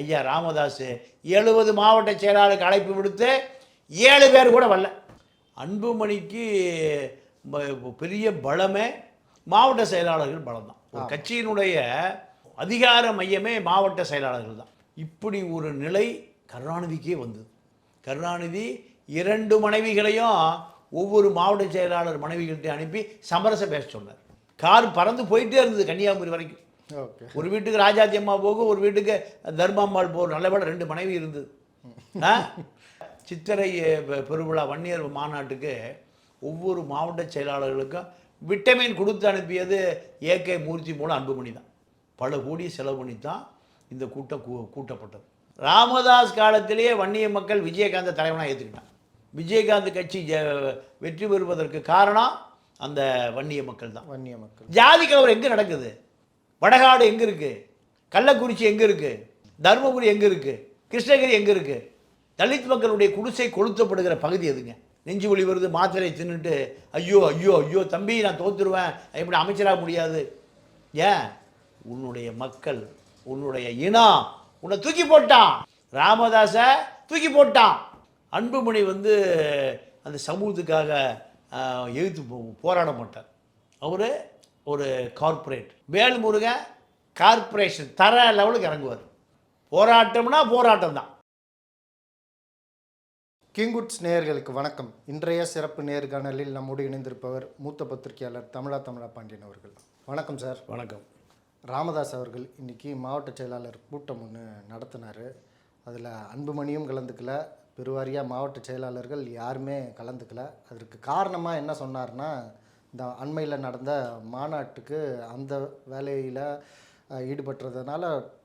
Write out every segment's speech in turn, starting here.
ஐயா ராமதாஸ் எழுபது மாவட்ட செயலாளருக்கு அழைப்பு விடுத்து ஏழு பேர் கூட வரல. அன்புமணிக்கு பெரிய பலமே மாவட்ட செயலாளர்கள் பலம் தான் ஒரு கட்சியினுடைய அதிகார மையமே மாவட்ட செயலாளர்கள் தான். இப்படி ஒரு நிலை கருணாநிதிக்கே வந்தது. கருணாநிதி இரண்டு மனைவிகளையும் ஒவ்வொரு மாவட்ட செயலாளர் மனைவிகள்கிட்ட அனுப்பி சமரச பேச சொன்னார். கார் பறந்து போயிட்டே இருந்தது கன்னியாகுமரி வரைக்கும். ஒரு வீட்டுக்கு ராஜாத்தி அம்மா போகும் ஒரு வீட்டுக்கு தர்மாம்பாள் போகும் நல்ல வேளை ரெண்டு மனைவி இருந்தது? சித்திரை பெருவிழா வன்னியர் மாநாட்டுக்கு ஒவ்வொரு மாவட்ட செயலாளர்களுக்கும் விட்டமின் கொடுத்து அனுப்பியது ஏகே மூர்த்தி மூலம் அன்புமணி தான். பல கோடி செலவு பண்ணி தான் இந்த கூட்டம் கூ கூட்டப்பட்டது. ராமதாஸ் காலத்திலேயே வன்னிய மக்கள் விஜயகாந்த் தலைவனாக ஏற்றுக்கிட்டான் விஜயகாந்த் கட்சி ஜெ- வெற்றி பெறுவதற்கு காரணம் அந்த வன்னிய மக்கள் தான். வன்னிய மக்கள். ஜாதி கலவரம் எங்கே நடக்குது? வடகாடு எங்கே இருக்குது கள்ளக்குறிச்சி எங்கே இருக்குது தருமபுரி எங்கே இருக்குது கிருஷ்ணகிரி எங்கே இருக்குது தலித் மக்களுடைய குடிசை கொளுத்தப்படுகிற பகுதி எதுங்க? நெஞ்சு ஒளி வருது மாத்திரை தின்னுட்டு ஐயோ ஐயோ ஐயோ தம்பி நான் தோத்துருவேன். எப்படி அமைச்சராக முடியாது? ஏன்? உன்னுடைய மக்கள் உன்னுடைய இனம் உன்னை தூக்கி போட்டான். ராமதாஸை தூக்கி போட்டான். அன்புமணி வந்து அந்த சமூகத்துக்காக எழுத்து எதிர்த்து போ- போராட மாட்டார். அவர் ஒரு கார்ப்பரேட் வேல்முருகன் கார்ப்பரேஷன் தர லெவலுக்கு இறங்குவார். போராட்டம்னா போராட்டம் தான் கிங்குட்ஸ் நேயர்களுக்கு வணக்கம். இன்றைய சிறப்பு நேர்காணலில் நம்மோடு இணைந்திருப்பவர் மூத்த பத்திரிகையாளர் தமிழா தமிழா பாண்டியன் அவர்கள். வணக்கம் சார். வணக்கம். ராமதாஸ் அவர்கள் இன்னைக்கு மாவட்ட செயலாளர் கூட்டம் ஒன்று நடத்தினார். அதில் அன்புமணியும் கலந்துக்கல. பெருவாரியாக மாவட்ட செயலாளர்கள் யாருமே கலந்துக்கல. அதற்கு காரணமாக என்ன சொன்னார்னா இந்த அண்மையில் நடந்த மாநாட்டுக்கு அந்த வேலையில் ஈடுபட்டுறதுனால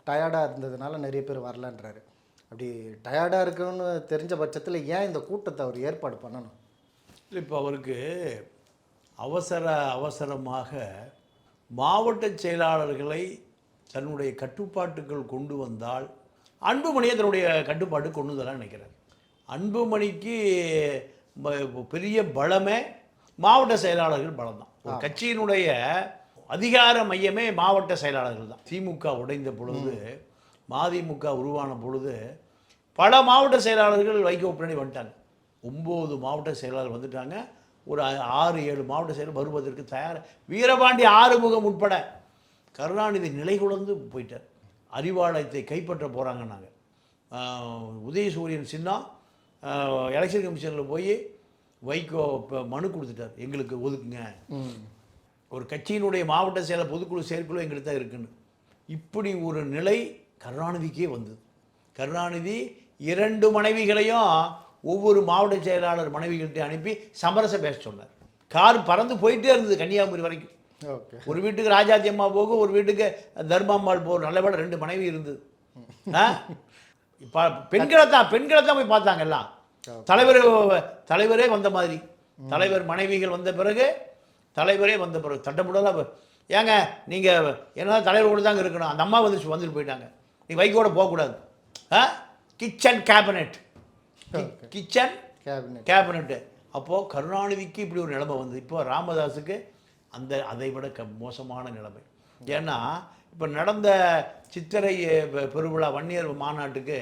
டயர்டாக இருந்ததுனால நிறைய பேர் வரலன்றாரு. அப்படி டயர்டாக இருக்குன்னு தெரிஞ்ச பட்சத்தில் ஏன் இந்த கூட்டத்தை அவர் ஏற்பாடு பண்ணணும்? இப்போ அவருக்கு அவசர அவசரமாக மாவட்ட செயலாளர்களை தன்னுடைய கட்டுப்பாட்டுக்குள் கொண்டு வந்தால் அன்புமணியை தன்னுடைய கட்டுப்பாட்டு கொண்டு வந்தாலும் நினைக்கிறார். அன்புமணிக்கு பெரிய பலமே மாவட்ட செயலாளர்கள் பலம் தான் ஒரு கட்சியினுடைய அதிகார மையமே மாவட்ட செயலாளர்கள் தான். திமுக உடைந்த பொழுது மதிமுக உருவான பொழுது பல மாவட்ட செயலாளர்கள் வைகோ பின்னாடி வந்துட்டாங்க. ஒம்பது மாவட்ட செயலாளர் வந்துட்டாங்க. ஒரு ஆறு ஏழு மாவட்ட செயலர் வருவதற்கு தயார் வீரபாண்டி ஆறுமுகம் உட்பட கருணாநிதி நிலைகுலந்து போயிட்டார். அறிவாலயத்தை கைப்பற்ற போகிறாங்க நாங்கள் உதயசூரியன் சின்னம் எலெக்ஷன் கமிஷனில் போய் வைகோ இப்போ மனு கொடுத்துட்டார். எங்களுக்கு ஒதுக்குங்க. ஒரு கட்சியினுடைய மாவட்ட செயலர் பொதுக்குழு செயற்குழு எங்களுக்கு தான் இருக்குன்னு. இப்படி ஒரு நிலை கருணாநிதிக்கே வந்தது. கருணாநிதி இரண்டு மனைவிகளையும் ஒவ்வொரு மாவட்ட செயலாளர் மனைவிகள்கிட்ட அனுப்பி சமரச பேச சொன்னார். கார் பறந்து போயிட்டே இருந்தது கன்னியாகுமரி வரைக்கும். ஒரு வீட்டுக்கு ராஜாத்தி அம்மா போகும் ஒரு வீட்டுக்கு தர்மாம்பாள் போகும் நல்ல வேளை ரெண்டு மனைவி இருந்தது? இப்போ பெண்களை தான் பெண்களை தான் போய் பார்த்தாங்க எல்லாம். தலைவர் தலைவரே வந்த மாதிரி. தலைவர் மனைவிகள் வந்த பிறகு தலைவரே வந்த பிறகு தட்டமுடலாம் ஏங்க நீங்கள் என்ன தலைவர் கூட தாங்க இருக்கணும். அந்த அம்மா வந்து வந்துட்டு போயிட்டாங்க. நீ வைக்கோட போகக்கூடாது. ஆ? Kitchen cabinet. Kitchen cabinet. Cabinet. அப்போது கருணாநிதிக்கு இப்படி ஒரு நிலைமை வந்து இப்போ ராமதாஸுக்கு அந்த அதை விட க மோசமான நிலைமை. ஏன்னா இப்போ நடந்த சித்திரை பெருவிழா வன்னியர் மாநாட்டுக்கு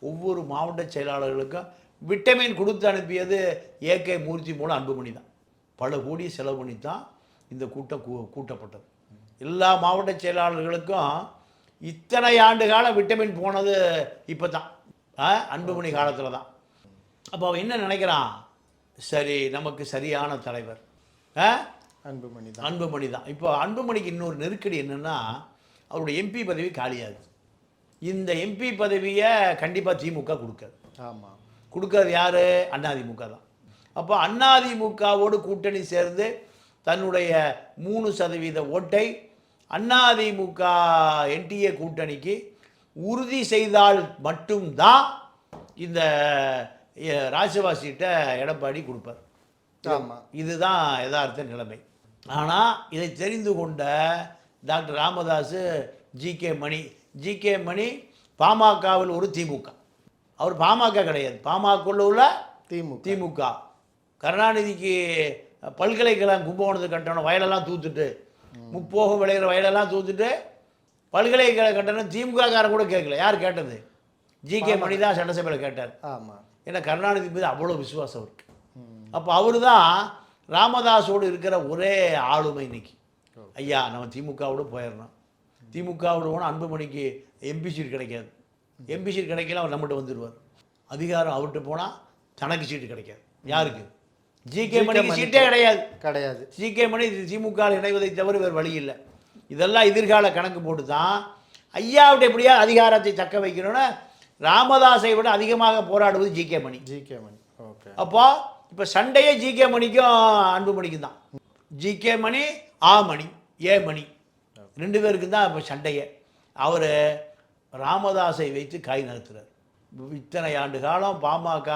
ஒவ்வொரு மாவட்ட செயலாளர்களுக்கும் விட்டமின் கொடுத்து அனுப்பியது ஏகே மூர்த்தி மூலம் அன்புமணி தான் பல கோடி செலவு பண்ணி தான் இந்த கூட்டம் கூ கூட்டப்பட்டது. எல்லா மாவட்ட செயலாளர்களுக்கும் இத்தனை ஆண்டு காலம் விட்டமின் போனது இப்போ தான் அன்புமணி காலத்தில் தான் அப்போ அவன் என்ன நினைக்கிறான்? சரி நமக்கு சரியான தலைவர்? அன்புமணி தான் அன்புமணி தான் இப்போ அன்புமணிக்கு இன்னொரு நெருக்கடி என்னென்னா அவருடைய எம்பி பதவி காலியாகுது. இந்த எம்பி பதவியை கண்டிப்பாக திமுக கொடுக்காது. ஆமாம் கொடுக்கறது யார்? அதிமுக தான். அப்போ அதிமுகவோடு கூட்டணி சேர்ந்து தன்னுடைய மூணு சதவீத ஓட்டை அதிமுக என்டிஏ கூட்டணிக்கு உறுதி செய்தால் மட்டும்தான் இந்த ராஜவாசிகிட்ட எடப்பாடி கொடுப்பார். ஆமாம் இதுதான் யதார்த்த நிலைமை. ஆனால் இதை தெரிந்து கொண்ட doctor Ramadoss G K Mani G K Mani பாமகவில் ஒரு திமுக. அவர் பாமக கிடையாது. பாமகக்குள்ள உள்ள திமுக. திமுக. கருணாநிதிக்கு பல்கலைக்கழகம் கும்பகோணத்துக்கு கட்டணும் வயலெல்லாம் தூத்துட்டு. முப்போகம் விளையிற வயலெல்லாம் தூத்துட்டு பல்கலைக்கழக கட்டணம் திமுக காரன் கூட கேட்கல. யார் கேட்டது? ஜி கே மணி தான் சட்டசபையில் கேட்டார். ஆமாம் ஏன்னா கருணாநிதி மீது அவ்வளோ விசுவாசம் இருக்கு. அப்போ அவர் தான் ராமதாஸோடு இருக்கிற ஒரே ஆளுமை இன்னைக்கு. ஐயா நம்ம திமுகவோட போயிடணும். திமுகவோட போனால் அன்புமணிக்கு எம்பி சீட் கிடைக்காது. எம்பி சீட் கிடைக்கல அவர் நம்மகிட்ட வந்துடுவார் அதிகாரம் அவர்கிட்ட போனால் தனக்கு சீட்டு கிடைக்காது. யாருக்கு? ஜி கே மணிக்கு சீட்டே கிடையாது. கிடையாது. ஜிகே மணி திமுக இணைவதை தவிர வேறு வழி இல்லை. இதெல்லாம் எதிர்கால கணக்கு போட்டு தான் ஐயாவிட்ட எப்படியா அதிகாரத்தை தக்க வைக்கணும்னு ராமதாஸை விட அதிகமாக போராடுவது G K Mani. G K Mani. Okay. அப்போ இப்போ சண்டையே ஜிகே மணிக்கும் அன்புமணிக்கும் தான் ஜிகே மணி ஆ மணி ஏ மணி. ரெண்டு பேருக்கும் தான் இப்போ சண்டையே. அவர் ராமதாஸை வைத்து காய் நகர்த்துறார். இத்தனை ஆண்டு காலம் பாமக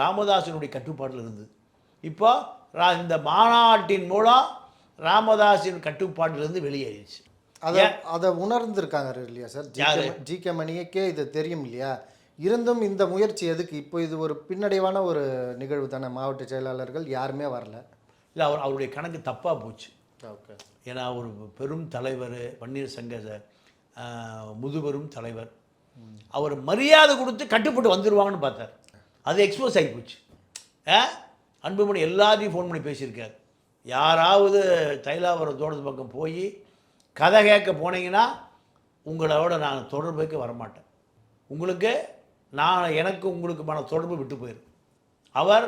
ராமதாஸினுடைய கட்டுப்பாட்டில் இருந்தது. இப்போ இந்த மாநாட்டின் மூலம் ராமதாஸின் கட்டுப்பாட்டிலிருந்து வெளியேறிடுச்சு அதை அதை உணர்ந்திருக்காங்க இல்லையா சார்? யாரு? ஜிகே மணிக்கே இது தெரியும் இல்லையா? இருந்தும் இந்த முயற்சி எதுக்கு? இப்போ இது ஒரு பின்னடைவான ஒரு நிகழ்வு தானே. மாவட்ட செயலாளர்கள் யாருமே வரல. இல்லை அவர் அவருடைய கணக்கு தப்பாக போச்சு. ஓகே. ஏன்னா ஒரு பெரும் தலைவர் பன்னீர் சங்க முதுபெரும் தலைவர். அவர் மரியாதை கொடுத்து கட்டுப்பட்டு வந்துடுவாங்கன்னு பார்த்தார். அது எக்ஸ்போஸ் ஆகி போச்சு. அன்புமணி எல்லாத்தையும் ஃபோன் பண்ணி பேசியிருக்கார். யாராவது தைலாவரம் தோட்டத்து பக்கம் போய் கதை கேட்க போனீங்கன்னா உங்களோட நான் தொடர்புக்கு வரமாட்டேன். உங்களுக்கு நான் எனக்கு உங்களுக்குமான தொடர்பு விட்டு போயிரு அவர்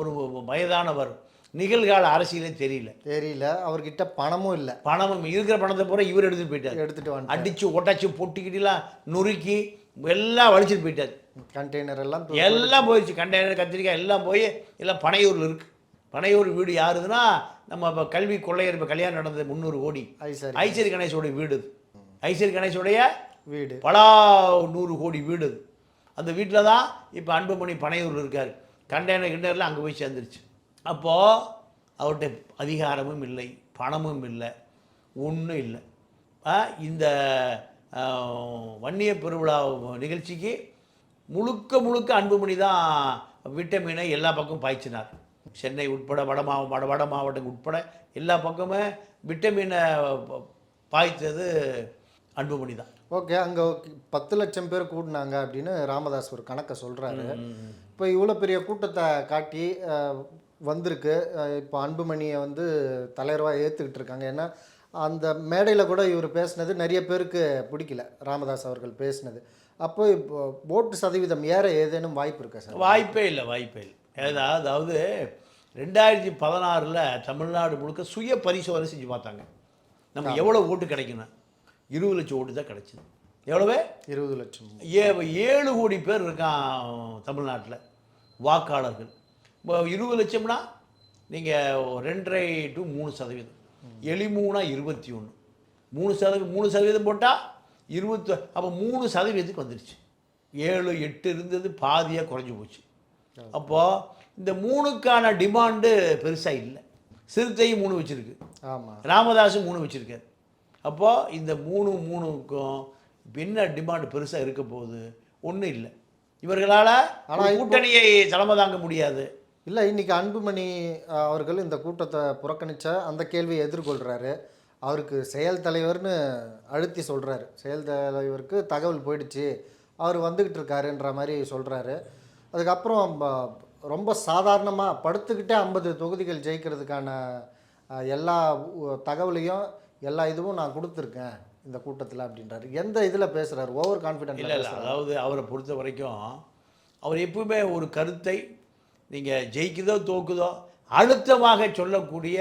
ஒரு வயதானவர். நிகழ்கால அரசியலே தெரியல. தெரியல. அவர்கிட்ட பணமும் இல்லை. பணமும் இருக்கிற பணத்தை பூரா இவர் எடுத்துட்டு போயிட்டார். எடுத்துட்டு வந்து அடிச்சு ஒட்டாச்சு பொட்டிக்கிட்டுலாம் நொறுக்கி எல்லாம் வலிச்சுட்டு போயிட்டார். கண்டெய்னர் எல்லாம் எல்லாம் போயிடுச்சு. கண்டெய்னர் கத்திரிக்காய் எல்லாம் போய் எல்லாம் பனையூரில் இருக்கு. பனையூர் வீடு யாருதுன்னா நம்ம இப்போ கல்வி கொள்ளையர் இப்போ கல்யாணம் நடந்தது முந்நூறு கோடி. ஐ சரி ஐஸ்வரி கணேசோடைய வீடு ஐஸ்வரி கணேசோடைய வீடு. பலா நூறு கோடி வீடு அந்த வீட்டில் தான் இப்போ அன்புமணி பனையூரில் இருக்கார். கண்டெய்னர் கிண்டரில் அங்கே போய் சேர்ந்துருச்சு. அப்போது அவர்கிட்ட அதிகாரமும் இல்லை பணமும் இல்லை ஒன்றும் இல்லை. இந்த வன்னிய பெருவிழா நிகழ்ச்சிக்கு முழுக்க முழுக்க அன்புமணி தான் விட்டமினை எல்லா பக்கமும் பாய்ச்சினார். சென்னை உட்பட வட மாவ வட வட மாவட்டம் உட்பட எல்லா பக்கமும் விட்டமினை பாய்ச்சது அன்புமணி தான். ஓகே அங்கே பத்து லட்சம் பேர் கூடினாங்க அப்படின்னு ராமதாஸ் ஒரு கணக்கை சொல்கிறாரு இப்போ இவ்வளோ பெரிய கூட்டத்தை காட்டி வந்திருக்கு. இப்போ அன்புமணியை வந்து தலைவராக ஏற்றுக்கிட்டு இருக்காங்க. ஏன்னா அந்த மேடையில் கூட இவர் பேசினது நிறைய பேருக்கு பிடிக்கல. ராமதாஸ் அவர்கள் பேசினது. அப்போ இப்போ ஓட்டு சதவீதம் ஏற ஏதேனும் வாய்ப்பு இருக்கா சார்? வாய்ப்பே இல்லை வாய்ப்பே இல்லை. ஏதா அதாவது ரெண்டாயிரத்தி பதினாறில் தமிழ்நாடு முழுக்க சுய பரிசோதனை செஞ்சு பார்த்தாங்க. நம்ம எவ்வளோ ஓட்டு கிடைக்கணும் இருபது லட்சம் ஓட்டு தான் கிடைச்சிது. எவ்வளவு? இருபது லட்சம். ஏ ஏழு கோடி பேர் இருக்கான் தமிழ்நாட்டில். வாக்காளர்கள். இருபது லட்சம்னா நீங்கள் ரெண்டரை டு மூணு சதவீதம். எளிமூணா இருபத்தி ஒன்று மூணு சதவீதம் மூணு சதவீதம் போட்டால் இருபத்தி அப்போ மூணு சதவீதத்துக்கு வந்துருச்சு. ஏழு எட்டு இருந்தது பாதியாக குறைஞ்சி போச்சு. அப்போது இந்த மூணுக்கான டிமாண்டு பெருசாக இல்லை. சிறுத்தையும் மூணு வச்சுருக்கு. ஆமாம் ராமதாஸும் மூணு வச்சுருக்காரு. அப்போது இந்த மூணு மூணுக்கும் என்ன டிமாண்ட் பெருசாக இருக்க போகுது ஒன்றும் இல்லை. இவர்களால் ஆனா இப்போ- கூட்டணியை தலைமை தாங்க முடியாது. இல்லை இன்னைக்கு அன்புமணி அவர்கள் இந்த கூட்டத்தை புறக்கணிச்ச அந்த கேள்வியை எதிர்கொள்கிறாரு அவருக்கு செயல் தலைவர்னு அழுத்தி சொல்கிறாரு செயல் தலைவருக்கு தகவல் போயிடுச்சு. அவர் வந்துக்கிட்டு இருக்காருன்ற மாதிரி சொல்கிறாரு அதுக்கப்புறம் ரொம்ப சாதாரணமாக படுத்துக்கிட்டே ஐம்பது தொகுதிகள் ஜெயிக்கிறதுக்கான எல்லா தகவலையும் எல்லா இதுவும் நான் கொடுத்துருக்கேன் இந்த கூட்டத்தில் அப்படின்றாரு. எந்த இதில் பேசுகிறாரு ஓவர் கான்ஃபிடென்ட் இல்லை அதாவது அவரை பொறுத்த வரைக்கும் அவர் எப்பவுமே ஒரு கருத்தை நீங்கள் ஜெயிக்குதோ தோக்குதோ அழுத்தமாக சொல்லக்கூடிய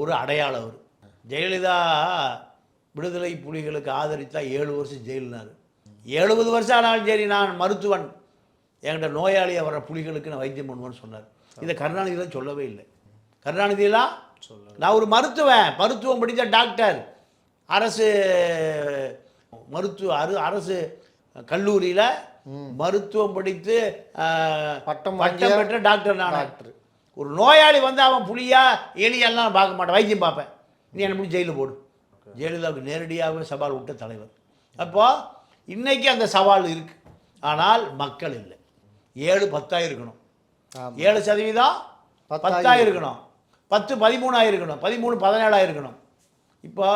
ஒரு அடையாளம் அவர். ஜெயலலிதா விடுதலை புலிகளுக்கு ஆதரித்தா ஏழு வருஷம் ஜெயிலினார். எழுபது வருஷம் ஆனாலும் சரி நான் மருத்துவன். என்கிட்ட நோயாளியாக வர புலிகளுக்கு நான் வைத்தியம் பண்ணுவேன்னு சொன்னார். இதை கருணாநிதிலாம் சொல்லவே இல்லை. கருணாநிதியெல்லாம் சொல்ல நான் ஒரு மருத்துவன். மருத்துவம் படித்த டாக்டர். அரசு மருத்துவ அரு அரசு கல்லூரியில் மருத்துவம் படித்து பட்டம் பட்டம் பெற்ற டாக்டர் நான். டாக்டர். ஒரு நோயாளி வந்து அவன் புலியா எலியெல்லாம் பார்க்க மாட்டேன். வைத்தியம் பார்ப்பேன். நீ என்ன முடியும் ஜெயிலில் போடு. ஜெயலலிதாவுக்கு நேரடியாகவே சவால் விட்ட தலைவர். அப்போ இன்னைக்கு அந்த சவால் இருக்கு. ஆனால் மக்கள் இல்லை. ஏழு பத்தாயிரம் இருக்கணும். ஏழு சதவீதம். பத்தாயிரம் இருக்கணும். பத்து பதிமூணாயிரம் இருக்கணும். பதிமூணு பதினேழாயிரம் இருக்கணும். இப்போ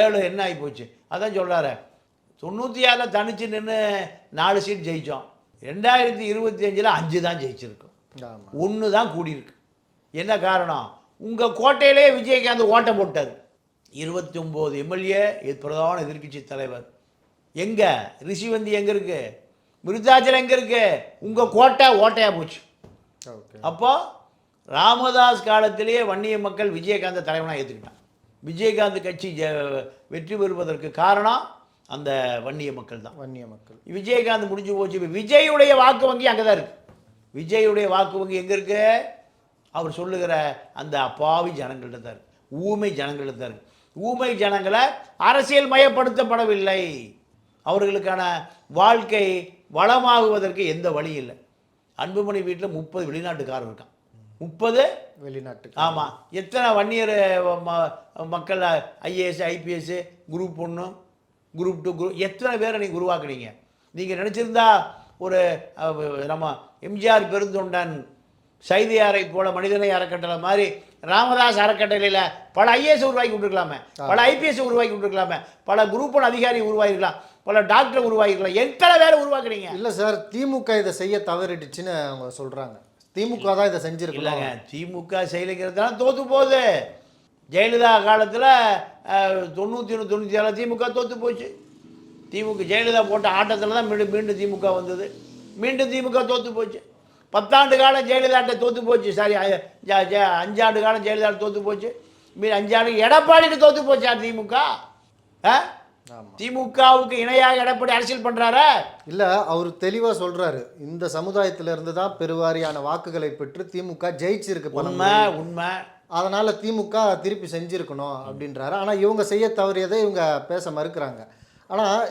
ஏழு என்ன ஆகி போச்சு? அதான் சொல்கிறாரு தொண்ணூற்றி ஆறில் தனிச்சு நின்று நாலு சீட் ஜெயித்தோம் ரெண்டாயிரத்தி இருபத்தி அஞ்சில் அஞ்சு தான் ஜெயிச்சிருக்கோம். ஒன்று தான் கூடியிருக்கு. என்ன காரணம்? உங்கள் கோட்டையிலே விஜயகாந்த் ஓட்டம் போட்டார். இருபத்தி ஒம்பது எம்எல்ஏ பிரதான எதிர்க்கட்சி தலைவர். எங்கே? ரிஷிவந்தி எங்கே இருக்கு? விருத்தாச்சலம் எங்கே இருக்கு? உங்கள் கோட்டை ஓட்டையாக போச்சு. அப்போ ராமதாஸ் காலத்திலேயே வன்னிய மக்கள் விஜயகாந்தை தலைவனாக ஏற்றுக்கிட்டான் விஜயகாந்த் கட்சி ஜெ- வெற்றி பெறுவதற்கு காரணம் அந்த வன்னிய மக்கள் தான். வன்னிய மக்கள். விஜயகாந்த் முடிஞ்சு போச்சு. இப்போ விஜயுடைய வாக்கு வங்கி அங்கே தான் இருக்கு. விஜயுடைய வாக்கு வங்கி எங்கே இருக்கு? அவர் சொல்லுகிற அந்த அப்பாவி ஜனங்கள்ட்ட தான் இருக்கு. ஊமை ஜனங்கள்ட்ட தான் இருக்கு. ஊமை ஜனங்களை அரசியல் மயப்படுத்தப்படவில்லை. அவர்களுக்கான வாழ்க்கை வளமாகுவதற்கு எந்த வழி இல்லை. அன்புமணி வீட்டில் முப்பது வெளிநாட்டுக்காரர் இருக்கான். முப்பது? வெளிநாட்டுக்கு ஆமாம் எத்தனை வன்னியர் ம- மக்கள் ஐஏஎஸ் ஐபிஎஸ் குரூப் ஒன்று குரூப் டூ குரூப் எத்தனை பேரை நீங்கள் உருவாக்குனீங்க? நீங்கள் நினச்சிருந்தா ஒரு நம்ம எம்ஜிஆர் பெருந்தொண்டன் சைதியாரை போல மனிதனை அறக்கட்டளை மாதிரி ராமதாஸ் அறக்கட்டளையில் பல ஐஏஎஸ் உருவாக்கி விட்டுருக்கலாமே பல ஐபிஎஸ் உருவாக்கி விட்டுருக்கலாமே பல குரூப் ஒன் அதிகாரி உருவாக்கிருக்கலாம் பல டாக்டர் உருவாக்கிருக்கலாம் எத்தனை பேரை உருவாக்குனீங்க? இல்லை சார் திமுக இதை செய்ய தவறிடுச்சுன்னு அவங்க சொல்கிறாங்க திமுக தான் இதை செஞ்சிருக்கணும். இல்லைங்க திமுக செயலுங்கிறதுனால தோத்து போகுது. ஜெயலலிதா காலத்தில் தொண்ணூற்றி ஒன்று தொண்ணூற்றி ஏழு திமுக தோத்து போச்சு. திமுக ஜெயலலிதா போட்ட ஆட்டத்தில் தான் மீண்டும் மீண்டும் திமுக வந்தது. மீண்டும் திமுக தோத்து போச்சு. பத்தாண்டு காலம் ஜெயலலிதாட்ட தோத்து போச்சு. சாரி அஞ்சாண்டு காலம் ஜெயலலிதா தோத்து போச்சு. மீ அஞ்சாண்டு எடப்பாடிட்டு தோத்து போச்சா திமுக? திமுகவுக்கு இணையாக எடப்பாடி அரசியல் பண்ணுறாரா இல்லை அவர் தெளிவாக சொல்கிறாரு இந்த சமுதாயத்துல இருந்து தான் பெருவாரியான வாக்குகளை பெற்று திமுக ஜெயிச்சிருக்கு உண்மை முறை. உண்மை. அதனால திமுக திருப்பி செஞ்சிருக்கணும் அப்படின்றாரு. ஆனால் இவங்க செய்ய தவறியதை இவங்க பேச மறுக்கிறாங்க. ஆனால்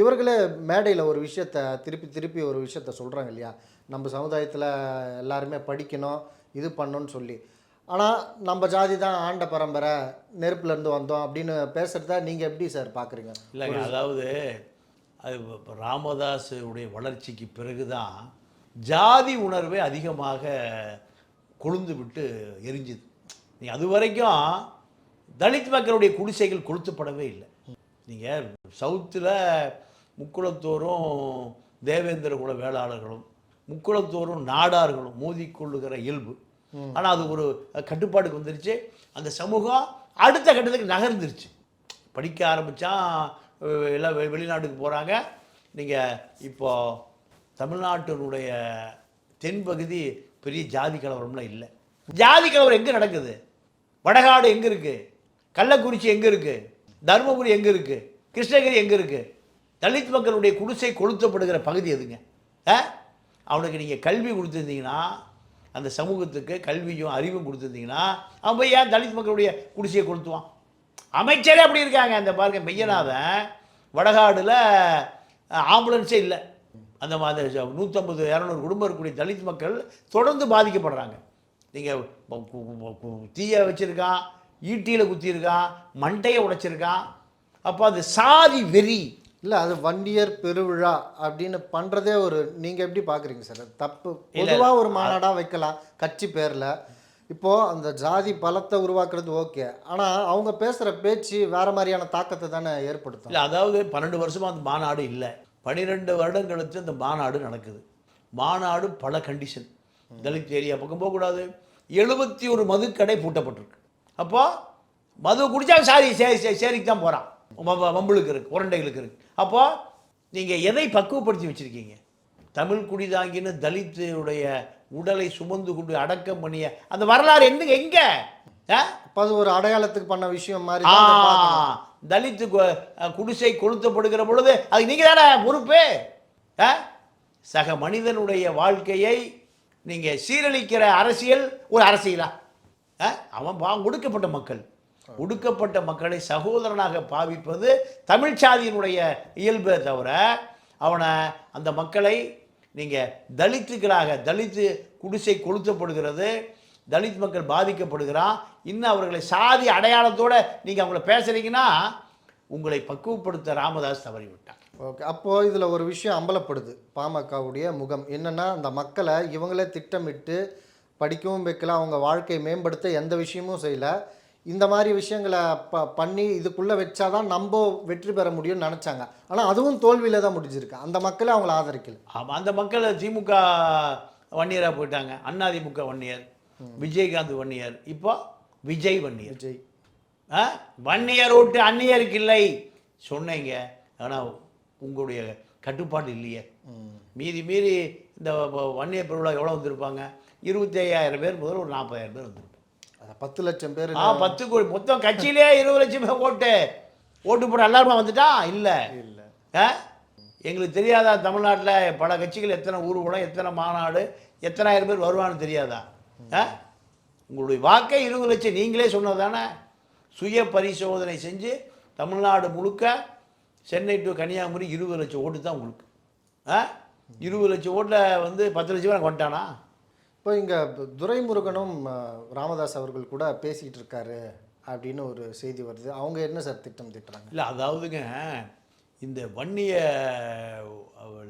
இவர்களே மேடையில் ஒரு விஷயத்த திருப்பி திருப்பி ஒரு விஷயத்த சொல்கிறாங்க இல்லையா? நம்ம சமுதாயத்தில் எல்லாருமே படிக்கணும் இது பண்ணணும்னு சொல்லி. ஆனால் நம்ம ஜாதி தான் ஆண்ட பரம்பரை நெருப்புல இருந்து வந்தோம் அப்படின்னு பேசுகிறத நீங்கள் எப்படி சார் பார்க்குறீங்க இல்லைங்க அதாவது அது இப்ப ராமதாஸ் உடைய வளர்ச்சிக்கு பிறகுதான் ஜாதி உணர்வே அதிகமாக கொழுந்து விட்டு எரிஞ்சுது. நீ அது வரைக்கும் தலித் மக்களுடைய குடிசைகள் கொளுத்தப்படவே இல்லை. நீங்கள் சவுத்தில் முக்குளத்தோறும் தேவேந்திர குல வேளாளர்களும் முக்குளத்தோறும் நாடார்களும் மோதிக்கொள்ளுகிற இயல்பு. ஆனால் அது ஒரு கட்டுப்பாடுக்கு வந்துருச்சு. அந்த சமூகம் அடுத்த கட்டத்துக்கு நகர்ந்துருச்சு. படிக்க ஆரம்பித்தான் எல்லாம் வெ- வெளிநாட்டுக்கு போகிறாங்க நீங்கள் இப்போ தமிழ்நாட்டினுடைய தென்பகுதி பெரிய ஜாதி கலவரம்லாம் இல்லை. ஜாதி கலவரம் எங்கே நடக்குது? வடகாடு எங்கே இருக்குது கள்ளக்குறிச்சி எங்கே இருக்குது தருமபுரி எங்கே இருக்குது கிருஷ்ணகிரி எங்கே இருக்குது தலித் மக்களுடைய குடிசை கொளுத்தப்படுகிற பகுதி எதுங்க? ஆ? அவனுக்கு நீங்கள் கல்வி கொடுத்துருந்தீங்கன்னா அந்த சமூகத்துக்கு கல்வியும் அறிவும் கொடுத்துருந்தீங்கன்னா அவன் போய் ஏன் தலித் மக்களுடைய குடிசையை கொளுத்துவான்? அமைச்சரே அப்படி இருக்காங்க. அந்த பாருங்க மெய்யநாதன் வடகாடில் ஆம்புலன்ஸே இல்லை. அந்த மாதிரி நூற்றம்பது இரநூறு குடும்பம் இருக்கக்கூடிய தலித் மக்கள் தொடர்ந்து பாதிக்கப்படுறாங்க. நீங்கள் தீயை வச்சுருக்கான் ஈட்டியில் குத்தியிருக்கான் மண்டையை உடைச்சிருக்கான் அப்போ அது சாதி வெறி. இல்லை அது வண்டியர் பெருவிழா அப்படின்னு பண்ணுறதே ஒரு நீங்கள் எப்படி பார்க்குறீங்க சார்? தப்பு. பொதுவாக ஒரு மாநாடாக வைக்கலாம் கட்சி பேரில். இப்போது அந்த ஜாதி பலத்தை உருவாக்குறது ஓகே. ஆனால் அவங்க பேசுகிற பேச்சு வேறு மாதிரியான தாக்கத்தை தானே ஏற்படுத்தும். இல்லை அதாவது பன்னெண்டு வருஷமாக அந்த மாநாடு இல்லை. பன்னிரெண்டு வருடம் கழித்து அந்த மாநாடு நடக்குது. மாநாடு பல கண்டிஷன் தலித் ஏரியா பக்கம் போகக்கூடாது எழுபத்தி ஒரு மதுக்கடை பூட்டப்பட்டிருக்கு. அப்போ மது குடிச்சா சாரி சே சே- சேரிக்கு தான் போகிறான் வம்புளுக்கு இருக்கு உரண்டைகளுக்கு இருக்கு. அப்போ நீங்கள் எதை பக்குவப்படுத்தி வச்சுருக்கீங்க? தமிழ் குடிதாங்கின்னு தலித்துடைய உடலை சுமந்து கொண்டு அடக்கம் பண்ணிய அந்த வரலாறு எங்க எங்கே? அது ஒரு அடையாளத்துக்கு பண்ண விஷயம் மாதிரி தலித்து குடிசை கொளுத்தப்படுகிற பொழுது அது நீங்கள் தானே பொறுப்பு ஆ? சக மனிதனுடைய வாழ்க்கையை நீங்கள் சீரழிக்கிற அரசியல் ஒரு அரசியலா ஆ? அவன் பா ஒடுக்கப்பட்ட மக்கள் ஒடுக்கப்பட்ட மக்களை சகோதரனாக பாவிப்பது தமிழ் சாதியினுடைய இயல்பே தவிர அவனை அந்த மக்களை நீங்கள் தலித்துக்களாக தலித்து குடிசை கொளுத்தப்படுகிறது தலித் மக்கள் பாதிக்கப்படுகிறான் இன்னும் அவர்களை சாதி அடையாளத்தோட நீங்கள் அவங்கள பேசுறீங்கன்னா உங்களை பக்குவப்படுத்த ராமதாஸ் தவறிவிட்டார். ஓகே அப்போது இதில் ஒரு விஷயம் அம்பலப்படுது பாமகவுடைய முகம். என்னென்னா அந்த மக்களை இவங்களே திட்டமிட்டு படிக்கவும் வைக்கல அவங்க வாழ்க்கையை மேம்படுத்த எந்த விஷயமும் செய்யல. இந்த மாதிரி விஷயங்களை ப பண்ணி இதுக்குள்ளே வச்சாதான் நம்ம வெற்றி பெற முடியும்னு நினச்சாங்க. ஆனால் அதுவும் தோல்வியில் தான் முடிஞ்சிருக்கு. அந்த மக்களே அவங்கள ஆதரிக்கல. ஆமாம் அந்த மக்கள் திமுக வன்னியராக போயிட்டாங்க. அண்ணாதிமுக வன்னியர். விஜயகாந்த் வன்னியர். இப்போ விஜய் வன்னியர். விஜய். ஆ? வன்னியர் ஓட்டு அந்நியருக்கு இல்லை. சொன்னீங்க. ஆனால் உங்களுடைய கட்டுப்பாடு இல்லையே. மீதி மீறி இந்த வன்னியர் பெருவிழா எவ்வளோ வந்திருப்பாங்க? இருபத்தி ஐயாயிரம் பேர் முதல்ல ஒரு நாற்பதாயிரம் பேர் வந்திருப்பாங்க. பத்து லட்சம் பேர் ஆ பத்து கோடி. மொத்தம் கட்சியிலே இருபது லட்சம் பேர் ஓட்டு. ஓட்டு போட எல்லாருமே வந்துட்டா? இல்லை. இல்லை. ஆ? எங்களுக்கு தெரியாதா? தமிழ்நாட்டில் பல கட்சிகள் எத்தனை ஊர்வலம் எத்தனை மாநாடு எத்தனாயிரம் பேர் வருவான்னு தெரியாதா? உங்களுடைய வாக்கே இருபது லட்சம் நீங்களே சொன்னதானே சுய பரிசோதனை செஞ்சு தமிழ்நாடு முழுக்க சென்னை டு கன்னியாகுமரி இருபது லட்சம் ஓட்டு தான் உங்களுக்கு. ஆ? இருபது லட்சம் ஓட்டில் வந்து பத்து லட்சம் பேர் கொண்டானா இப்போ இங்கே துரைமுருகனும் ராமதாஸ் அவர்கள் கூட பேசிக்கிட்டு இருக்காரு அப்படின்னு ஒரு செய்தி வருது. அவங்க என்ன சார் திட்டம் திட்டுறாங்க? இல்லை அதாவதுங்க இந்த வன்னிய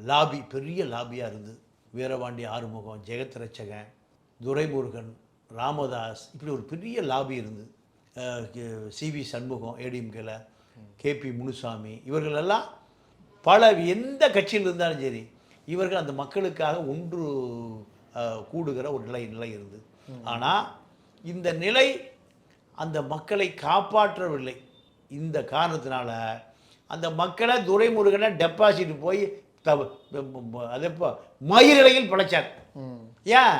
லாபி பெரிய லாபியாக இருந்தது. வீரபாண்டி ஆறுமுகம் ஜெகத் ரட்சகன் துரைமுருகன் ராமதாஸ் இப்படி ஒரு பெரிய லாபி இருந்தது. சிவி சண்முகம் ஏடிஎம்கேல கேபி முனுசாமி இவர்களெல்லாம் பல எந்த கட்சியில் இருந்தாலும் சரி இவர்கள் அந்த மக்களுக்காக ஒன்று கூடுகிற ஒரு நிலை நிலை இருந்தது. ஆனால் இந்த நிலை அந்த மக்களை காப்பாற்றவில்லை. இந்த காரணத்தினால அந்த மக்களை துரைமுருகனை டெபாசிட் போய் தவ அது எப்போ மயிரிழையில் படைச்சார் ம். ஏன்?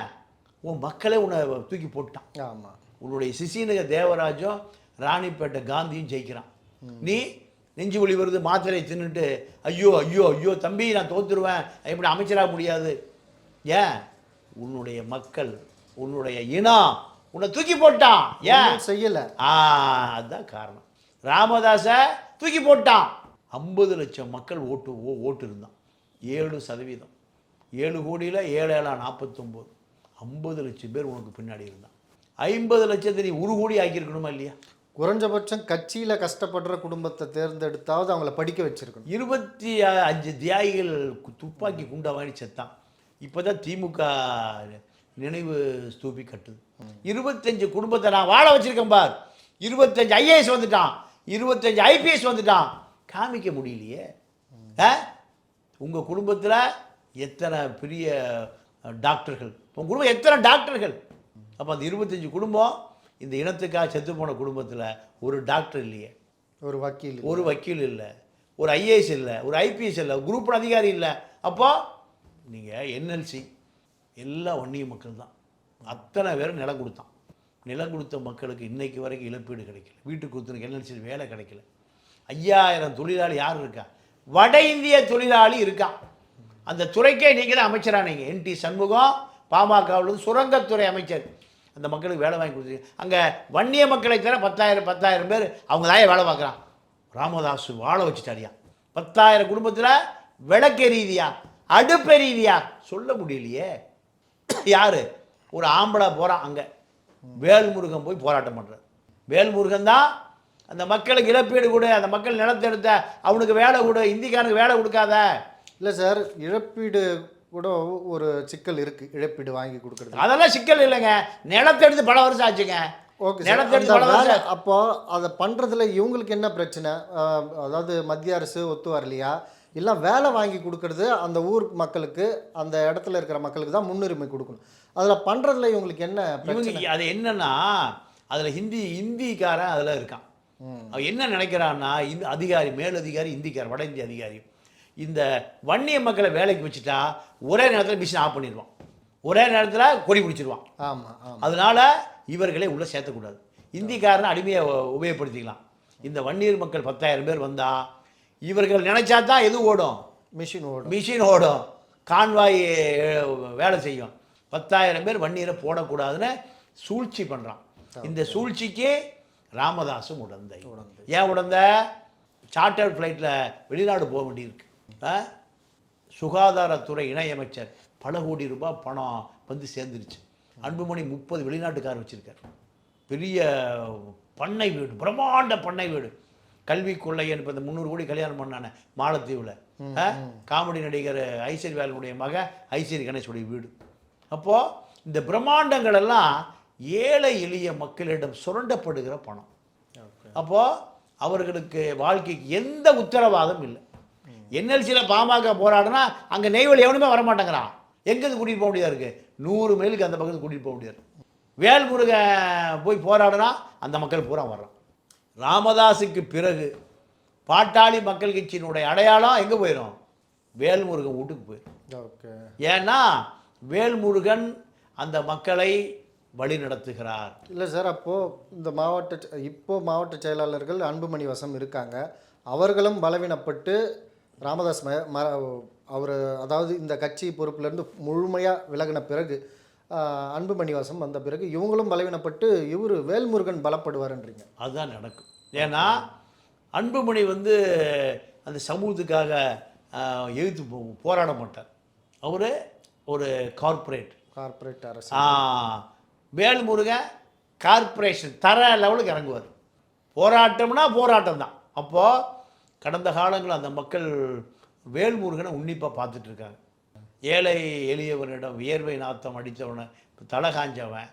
உன் மக்களே உன்னை தூக்கி போட்டான் ஆமாம் உன்னுடைய சிசிநக தேவராஜும் ராணிப்பேட்டை காந்தியும் ஜெயிக்கிறான். நீ நெஞ்சு வலி வருது மாத்திரை தின்னுட்டு ஐயோ ஐயோ ஐயோ தம்பி நான் தோத்துருவேன். எப்படி அமைச்சராக முடியாது? ஏன்? உன்னுடைய மக்கள் உன்னுடைய இனம் உன்னை தூக்கி போட்டான். ஏன்? செய்யல. ஆ அதுதான் காரணம். ராமதாஸை தூக்கி போட்டான். ஐம்பது லட்சம் மக்கள் ஓட்டு ஓ ஓட்டு இருந்தான் ஏழு சதவீதம். ஏழு கோடியில் ஏழு ஏழா நாற்பத்தொம்போது ஐம்பது லட்சம் பேர் உனக்கு பின்னாடி இருந்தான். ஐம்பது லட்சத்தை நீ ஒரு கோடி ஆக்கியிருக்கணுமா இல்லையா? குறைஞ்சபட்சம் கட்சியில கஷ்டப்படுற குடும்பத்தை தேர்ந்தெடுத்தாவது அவங்கள படிக்க வச்சிருக்கணும். இருபத்தி அஞ்சு தியாகிகள் துப்பாக்கி குண்டா வாங்கி செத்தான். இப்போ தான் திமுக நினைவு ஸ்தூபி கட்டுது. இருபத்தஞ்சு குடும்பத்தை நான் வாழ வச்சிருக்கேன் பார். இருபத்தஞ்சு ஐஏஎஸ் வந்துட்டான். இருபத்தஞ்சு ஐபிஎஸ் வந்துட்டான். காமிக்க முடியலையே. உங்கள் குடும்பத்தில் எத்தனை பெரிய டாக்டர்கள். உங்கள் குடும்பம் எத்தனை டாக்டர்கள்? அப்போ அந்த இருபத்தஞ்சு குடும்பம் இந்த இனத்துக்காக செத்து போன குடும்பத்தில் ஒரு டாக்டர் இல்லையே. ஒரு வக்கீல் ஒரு வக்கீல் இல்லை. ஒரு ஐஏஎஸ் இல்லை. ஒரு ஐபிஎஸ் இல்லை. குரூப் அதிகாரி இல்லை. அப்போ நீங்கள் என்எல்சி எல்லா வன்னிய மக்கள் தான். அத்தனை பேரும் நிலம் கொடுத்தான். நிலம் கொடுத்த மக்களுக்கு இன்னைக்கு வரைக்கும் இழப்பீடு கிடைக்கல. வீட்டுக்கு கொடுத்துருக்கு என்எல்சியில் வேலை கிடைக்கல. ஐயாயிரம் தொழிலாளி யார் இருக்கா? வட இந்திய தொழிலாளி இருக்கான் அந்த துறைக்கே நீங்கள் தான் அமைச்சரானீங்க என்டி சண்முகம் பாமகவிலிருந்து சுரங்கத்துறை அமைச்சர். அந்த மக்களுக்கு வேலை வாங்கி கொடுத்துருக்கீங்க அங்கே வன்னிய மக்களை தவிர பத்தாயிரம் பத்தாயிரம் பேர் அவங்க தான் வேலை பார்க்குறான். ராமதாஸ் வாழ வச்சுட்டாரியா. பத்தாயிரம் குடும்பத்தில் விளக்கு ரீதியா அடுப்பு ரீதியா சொல்ல முடியலையே. யார்? ஒரு ஆம்பளை போகிறான் அங்கே. வேல்முருகன் போய் போராட்டம் பண்ணுறார் வேல்முருகன் தான் அந்த மக்களுக்கு இழப்பீடு கொடு அந்த மக்கள் நிலத்தை எடுத்த அவனுக்கு வேலை கொடு இந்திக்காரனுக்கு வேலை கொடுக்காத இல்லை சார் இழப்பீடு கூட ஒரு சிக்கல் இருக்கு இழப்பீடு வாங்கி கொடுக்கறது. அதெல்லாம் சிக்கல் இல்லைங்க. நிலத்தை எடுத்து பல வருஷம் ஆச்சுங்க. ஓகே நிலத்தை எடுத்து பல வருஷம் அப்போ அதை பண்றதுல இவங்களுக்கு என்ன பிரச்சனை? அதாவது மத்திய அரசு ஒத்து வரலையா? இல்லை வேலை வாங்கி கொடுக்கறது அந்த ஊர் மக்களுக்கு அந்த இடத்துல இருக்கிற மக்களுக்கு தான் முன்னுரிமை கொடுக்கணும். அதில் பண்றதுல இவங்களுக்கு என்ன பிரச்சனை? இவங்க அது என்னன்னா அதில் ஹிந்தி ஹிந்திக்காரன் அதில் இருக்கான். அவன் என்ன நினைக்கிறான்னா இந்த அதிகாரி மேலதிகாரி இந்திக்காரன் வட இந்திய அதிகாரி. இந்த வன்னிய மக்களை வேலைக்கு வச்சுட்டா ஒரே நேரத்தில் மிஷின் ஆஃப் பண்ணிடுவான். ஒரே நேரத்தில் கொடி பிடிச்சிருவான். ஆமா ஆமா. அதனால இவர்களை உள்ளே சேர்த்தக்கூடாது. இந்திக்காரனை அடிமையை உபயோகப்படுத்திக்கலாம். இந்த வன்னியர் மக்கள் பத்தாயிரம் பேர் வந்தா இவர்கள் நினைச்சா தான் எது ஓடும்? மிஷின் ஓடும். மிஷின் ஓடும். கான்வாய் வேலை செய்யும். பத்தாயிரம் பேர் வன்னியரை போடக்கூடாதுன்னு சூழ்ச்சி பண்ணுறான் இந்த சூழ்ச்சிக்கு ராமதாசும் உடந்தை. ஏன் உடந்த? சார்ட்டர் ஃப்ளைட்டில் வெளிநாடு போக வேண்டியிருக்கு? சுகாதாரத்துறை இணையமைச்சர் பல கோடி ரூபாய் பணம் வந்து சேர்ந்துருச்சு. அன்புமணி முப்பது வெளிநாட்டுக்கார் வச்சிருக்கார். பெரிய பண்ணை வீடு பிரம்மாண்ட பண்ணை வீடு. கல்வி கொள்ளையன் இப்போ இந்த முந்நூறு கோடி கல்யாணம் பண்ணானே மாலத்தீவில்? காமெடி நடிகர் ஐஸ்வரி வேலனுடைய மக ஐஸ்வரி கணேஷுடைய வீடு. அப்போது இந்த பிரம்மாண்டங்கள் எல்லாம் ஏழை எளிய மக்களிடம் சுரண்டப்படுகிற பணம். அப்போது அவர்களுக்கு வாழ்க்கைக்கு எந்த உத்தரவாதம் இல்லை. என்எல்சியில் பாமக போராடினா அங்கே நெய்வேலி எவனுமே வரமாட்டேங்கிறான். எங்கேருந்து கூட்டிகிட்டு போக முடியாது இருக்குது நூறு மைலுக்கு அந்த பக்கத்துக்கு கூட்டிகிட்டு போக முடியாது. வேல்முருகன் போய் போராடினா அந்த மக்கள் பூரா வர்றான். ராமதாஸுக்கு பிறகு பாட்டாளி மக்கள் கட்சியினுடைய அடையாளம் எங்கே போயிடும் வேல்முருகன் வீட்டுக்கு போயிடும் ஓகே. ஏன்னா வேல்முருகன் அந்த மக்களை வழி நடத்துகிறார் இல்லை சார் அப்போது இந்த மாவட்ட இப்போ மாவட்ட செயலாளர்கள் அன்புமணி வசம் இருக்காங்க. அவர்களும் பலவீனப்பட்டு ராமதாஸ் ம அவர் அதாவது இந்த கட்சி பொறுப்புலேருந்து முழுமையாக விலகின பிறகு ஆஹ், அன்புமணி வசம் வந்த பிறகு இவங்களும் பலவீனப்பட்டு இவர் வேல்முருகன் பலப்படுவார்ன்றீங்க. அதுதான் நடக்கும். ஏன்னா அன்புமணி வந்து அந்த சமூகத்துக்காக போ- போராட மாட்டார். அவர் ஒரு கார்ப்பரேட். கார்ப்பரேட் அரசு. வேல்முருகன் கார்ப்பரேஷன் தர லெவலுக்கு இறங்குவார். போராட்டம்னா போராட்டம் தான் அப்போது கடந்த காலங்களில் அந்த மக்கள் வேல்முருகனை உன்னிப்பாக பார்த்துட்டு இருக்காங்க ஏழை எளியவனிடம் வியர்வை நாத்தம் அடித்தவனை தலை காஞ்சவன்.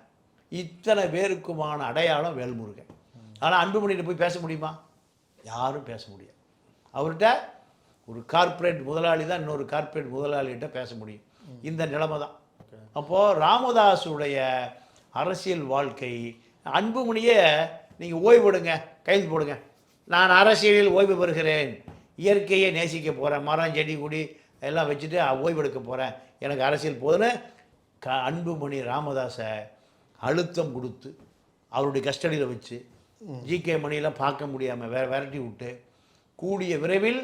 இத்தனை பேருக்குமான அடையாளம் வேல்முருகன். ஆனால் அன்புமணிகிட்ட போய் பேச முடியுமா? யாரும் பேச முடியாது. அவர்கிட்ட ஒரு கார்ப்பரேட் முதலாளி தான் இன்னொரு கார்ப்பரேட் முதலாளிகிட்ட பேச முடியும். இந்த நிலைமை தான் அப்போது ராமதாஸுடைய அரசியல் வாழ்க்கை அன்புமணியே நீங்கள் ஓய்வெடுங்க கைது போடுங்க. நான் அரசியலில் ஓய்வு பெறுகிறேன். இயற்கையை நேசிக்க போகிறேன் மரம் செடி கொடி எல்லாம் வச்சுட்டு ஓய்வெடுக்க போகிறேன் எனக்கு அரசியல் போதுன்னு க அன்புமணி ராமதாஸை அழுத்தம் கொடுத்து அவருடைய கஸ்டடியில் வச்சு ஜிகே மணியெல்லாம் பார்க்க முடியாமல் வேற விரட்டி விட்டு கூடிய விரைவில்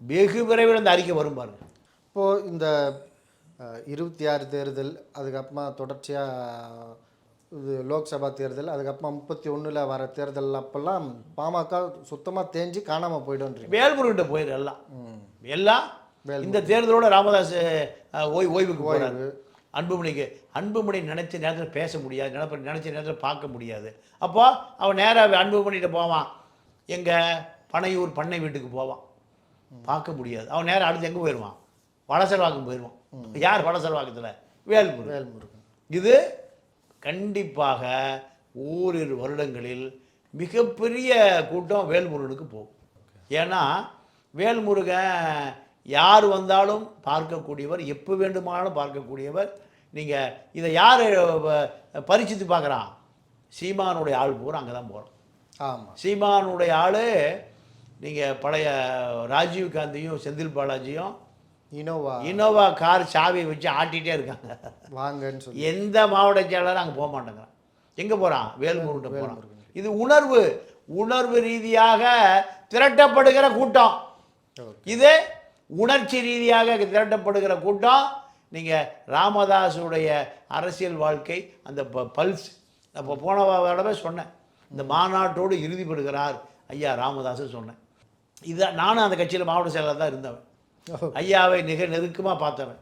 வெகு விரைவில் அந்த அறிக்கை வரும் பாருங்க. இப்போது இந்த இருபத்தி ஆறு தேர்தல் அதுக்கப்புறமா தொடர்ச்சியாக இது லோக்சபா தேர்தல் அதுக்கப்புறமா முப்பத்தி ஒன்றில் வர தேர்தல் அப்போல்லாம் பாமக சுத்தமாக தேஞ்சு காணாமல் போய்டுன்றீங்க வேல்முருகிட்ட போயிரு எல்லாம். எல்லாம் இந்த தேர்தலோட ராமதாஸ் அஹ், ஓய் ஓய்வுக்கு போறாரு. அன்புமணிக்கு அன்புமணி நினைச்ச நேரத்தில் பேச முடியாது நினைப்ப நினைச்ச நேரத்தில் பார்க்க முடியாது. அப்போ அவன் நேராக அன்புமணிகிட்ட போவான். எங்க பனையூர் பண்ணை வீட்டுக்கு போவான். பார்க்க முடியாது. அவன் நேரா அடுத்து எங்கே போயிடுவான் வடசர்வாக்கம் போயிடுவான் யார் வடசர்வாக்கத்தில் வேல்முருகன். வேல்முருகன். இது கண்டிப்பாக ஓரிரு வருடங்களில் மிகப்பெரிய கூட்டம் வேல்முருகனுக்கு போகும். ஏன்னா வேல்முருகன் யார் வந்தாலும் பார்க்கக்கூடியவர் எப்போ வேண்டுமானாலும் பார்க்கக்கூடியவர். நீங்கள் இதை யார் பரிச்சித்து பார்க்குறான்? சீமானுடைய ஆள் பூரா அங்கே தான் போகிறோம் ஆமாம் சீமானுடைய ஆள் நீங்கள் பழைய ராஜீவ் காந்தியும் செந்தில் பாலாஜியும் இனோவா. இனோவா கார் சாவியை வச்சு ஆட்டிகிட்டே இருக்காங்க. வாங்கன்னு சொல்லி. எந்த மாவட்ட செயலாளரும் அங்கே போக மாட்டேங்கிறான். எங்கே போகிறான் வேல்முருகிட்ட போகிறான் இது உணர்வு. உணர்வு ரீதியாக திரட்டப்படுகிற கூட்டம். இது உணர்ச்சி ரீதியாக திரட்டப்படுகிற கூட்டம். நீங்கள் ராமதாஸுடைய அரசியல் வாழ்க்கை அந்த ப பல்ஸ். அப்போ போன தடவை சொன்னேன். இந்த மாநாட்டோடு இறுதிப்படுகிறார் ஐயா ராமதாஸ் சொன்னேன். இதை நானும் அந்த கட்சியில் மாவட்ட செயலாளர் தான் இருந்தவன். ஐயாவை மிக நெருக்கமாக பார்த்தவன்.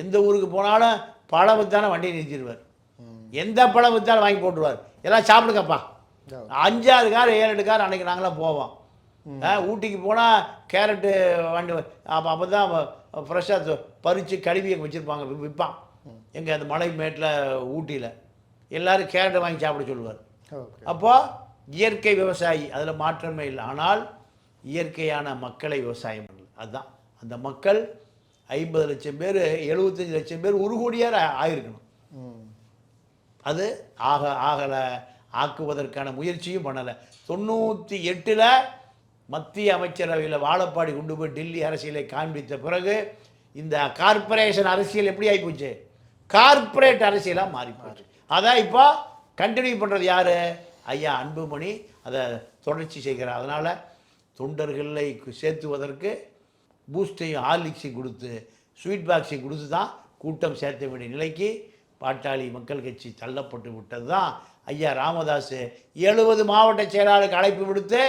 எந்த ஊருக்கு போனாலும் பழம் வித்தான வண்டியை நிறுத்திடுவார். எந்த பழம் வித்தாலும் வாங்கி போட்டுருவார். எல்லாம் சாப்பிடுங்கப்பா. அஞ்சாறு கார் ஏழு எட்டு கார் அன்னைக்கு நாங்களாம் போவோம். ஊட்டிக்கு போனால் கேரட்டு வண்டி அப்போ அப்போ தான் ஃப்ரெஷ்ஷாக பறித்து கழுவி வச்சுருப்பாங்க விற்பான் எங்கள் அந்த மலை மேட்டில் ஊட்டியில். எல்லாரும் கேரட்டை வாங்கி சாப்பிட சொல்லுவார். ஓகே. அப்போ இயற்கை விவசாயி அதில் மாற்றமே இல்லை. ஆனால் இயற்கையான மக்களை விவசாயம் பண்ணல. அதுதான். அந்த மக்கள் ஐம்பது லட்சம் பேர் எழுபத்தஞ்சு லட்சம் பேர் ஒரு கோடியார் ஆயிருக்கணும். அது ஆக ஆகலை ஆக்குவதற்கான முயற்சியும் பண்ணலை. தொண்ணூற்றி எட்டில் மத்திய அமைச்சரவையில் வாழப்பாடி கொண்டு போய் டெல்லி அரசியலை காண்பித்த பிறகு இந்த கார்ப்பரேஷன் அரசியல் எப்படி ஆகிப்போச்சு கார்ப்பரேட் அரசியலாக மாறி அதான் இப்போ கண்டினியூ பண்ணுறது யார்? ஐயா அன்புமணி அதை தொடர்ச்சி செய்கிறார். அதனால் தொண்டர்களை சேர்த்துவதற்கு பூஸ்டையும் ஹார்லிக்ஸையும் கொடுத்து ஸ்வீட் பாக்ஸையும் கொடுத்து தான் கூட்டம் சேர்த்த வேண்டிய நிலைக்கு பாட்டாளி மக்கள் கட்சி தள்ளப்பட்டு விட்டது தான் ஐயா ராமதாஸ் எழுபது மாவட்ட செயலாளருக்கு அழைப்பு விடுத்து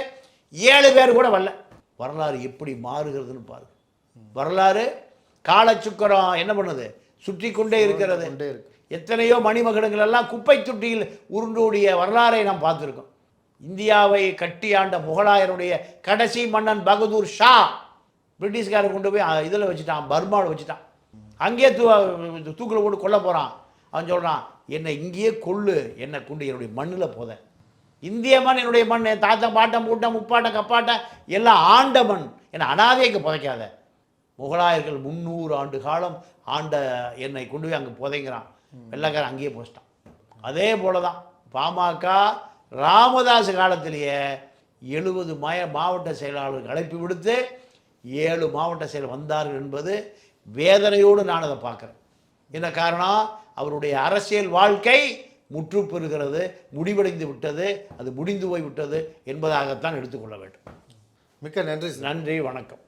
ஏழு பேர் கூட வரல. வரலாறு எப்படி மாறுகிறதுன்னு பாருங்க. வரலாறு காலச்சுக்கரம் என்ன பண்ணுது? சுற்றி கொண்டே இருக்கிறது எத்தனையோ மணிமகுடங்கள் எல்லாம் குப்பை தொட்டியில் உருண்டோடிய வரலாறை நாம் பார்த்துருக்கோம். இந்தியாவை கட்டி ஆண்ட முகலாயருடைய கடைசி மன்னன் பகதூர் ஷா பிரிட்டிஷ்காரர் கொண்டு போய் இதில் வச்சுட்டான் பர்மாவில் வச்சுட்டான். அங்கேயே தூ தூக்கில் போட்டு கொல்ல போகிறான் அவன் சொல்கிறான் என்னை இங்கேயே கொல்லு. என்னை கொண்டு என்னுடைய மண்ணில் போத. இந்திய மண் என்னுடைய மண் என் தாத்தா பாட்டம் பூட்டம் முப்பாட்டம் கப்பாட்டம் எல்லாம் ஆண்ட மண். என்னை அனாதைக்கு புதைக்காத. முகலாயர்கள் முந்நூறு ஆண்டு காலம் ஆண்ட என்னை கொண்டு போய் அங்கே புதைங்கிறான். வெள்ளைக்காரன் அங்கேயே போச்சிட்டான் அதே போல தான் பாமக ராமதாஸ் காலத்திலேயே எழுபது மய மாவட்ட செயலாளர்கள் அழைப்பு விடுத்து ஏழு மாவட்ட செயல் வந்தார்கள் என்பது வேதனையோடு நான் அதை பார்க்குறேன். என்ன காரணம் அவருடைய அரசியல் வாழ்க்கை முற்று பெறுகிறது முடிவடைந்து விட்டது அது முடிந்து போய் விட்டது என்பதாகத்தான் எடுத்துக்கொள்ள வேண்டும். மிக்க நன்றி நன்றி வணக்கம்.